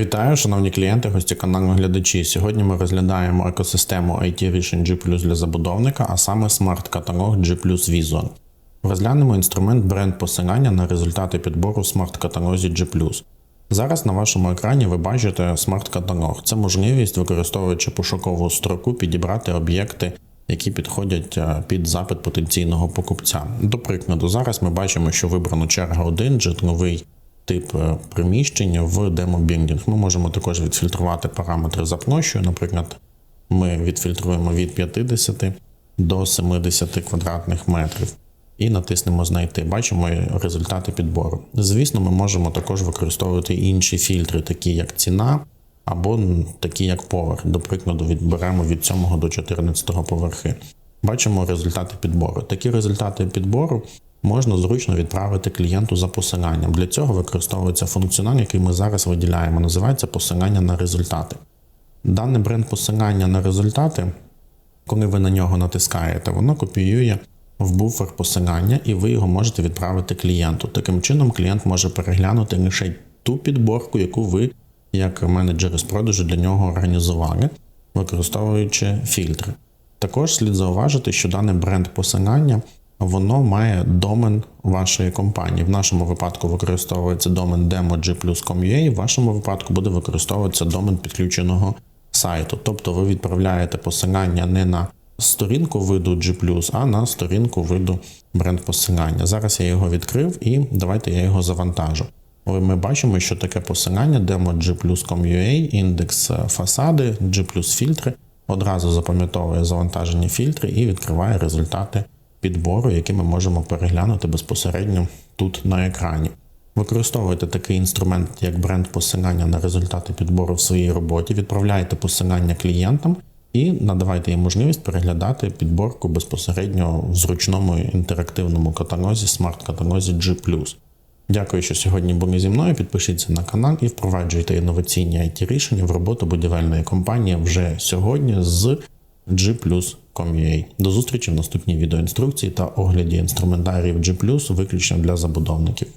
Вітаю, шановні клієнти, гості каналу глядачі. Сьогодні ми розглядаємо екосистему IT рішень G для забудовника, а саме смарт-каталог G Vision. Розглянемо інструмент бренд посилання на результати підбору в смарт-каталозі G Зараз на вашому екрані ви бачите смарт-каталог. Це можливість, використовуючи пошукову строку, підібрати об'єкти, які підходять е, під запит потенційного покупця. До прикладу, зараз ми бачимо, що вибрано черга 1, житловий тип е, приміщення в демобіндінг. Ми можемо також відфільтрувати параметри за площею. Наприклад, ми відфільтруємо від 50 до 70 квадратних метрів і натиснемо Знайти. Бачимо результати підбору. Звісно, ми можемо також використовувати інші фільтри, такі як ціна. Або такі як поверх, до прикладу, відберемо від 7 до 14 поверхи. Бачимо результати підбору. Такі результати підбору можна зручно відправити клієнту за посиланням. Для цього використовується функціонал, який ми зараз виділяємо. Називається посилання на результати. Дане бренд посилання на результати, коли ви на нього натискаєте, воно копіює в буфер посилання, і ви його можете відправити клієнту. Таким чином, клієнт може переглянути лише ту підборку, яку ви, як менеджери з продажу, для нього організували, використовуючи фільтри. Також слід зауважити, що дане бренд посилання воно має домен вашої компанії. В нашому випадку використовується домен demo.g+.com.ua, в вашому випадку буде використовуватися домен підключеного сайту. Тобто ви відправляєте посилання не на сторінку виду G+, а на сторінку виду бренд посилання. Зараз я його відкрив і давайте я його завантажу. Ми бачимо, що таке посилання demo G+.com.ua, індекс фасади, G+, фільтри. Одразу запам'ятовує завантажені фільтри і відкриває результати підбору, які ми можемо переглянути безпосередньо тут на екрані. Використовуйте такий інструмент, як бренд посилання на результати підбору в своїй роботі, відправляйте посилання клієнтам і надавайте їм можливість переглядати підборку безпосередньо в зручному інтерактивному каталозі, смарт-каталозі G. Дякую, що сьогодні були зі мною. Підпишіться на канал і впроваджуйте інноваційні it рішення в роботу будівельної компанії вже сьогодні з G+.com.ua. До зустрічі в наступній відеоінструкції та огляді інструментаріїв G+, виключно для забудовників.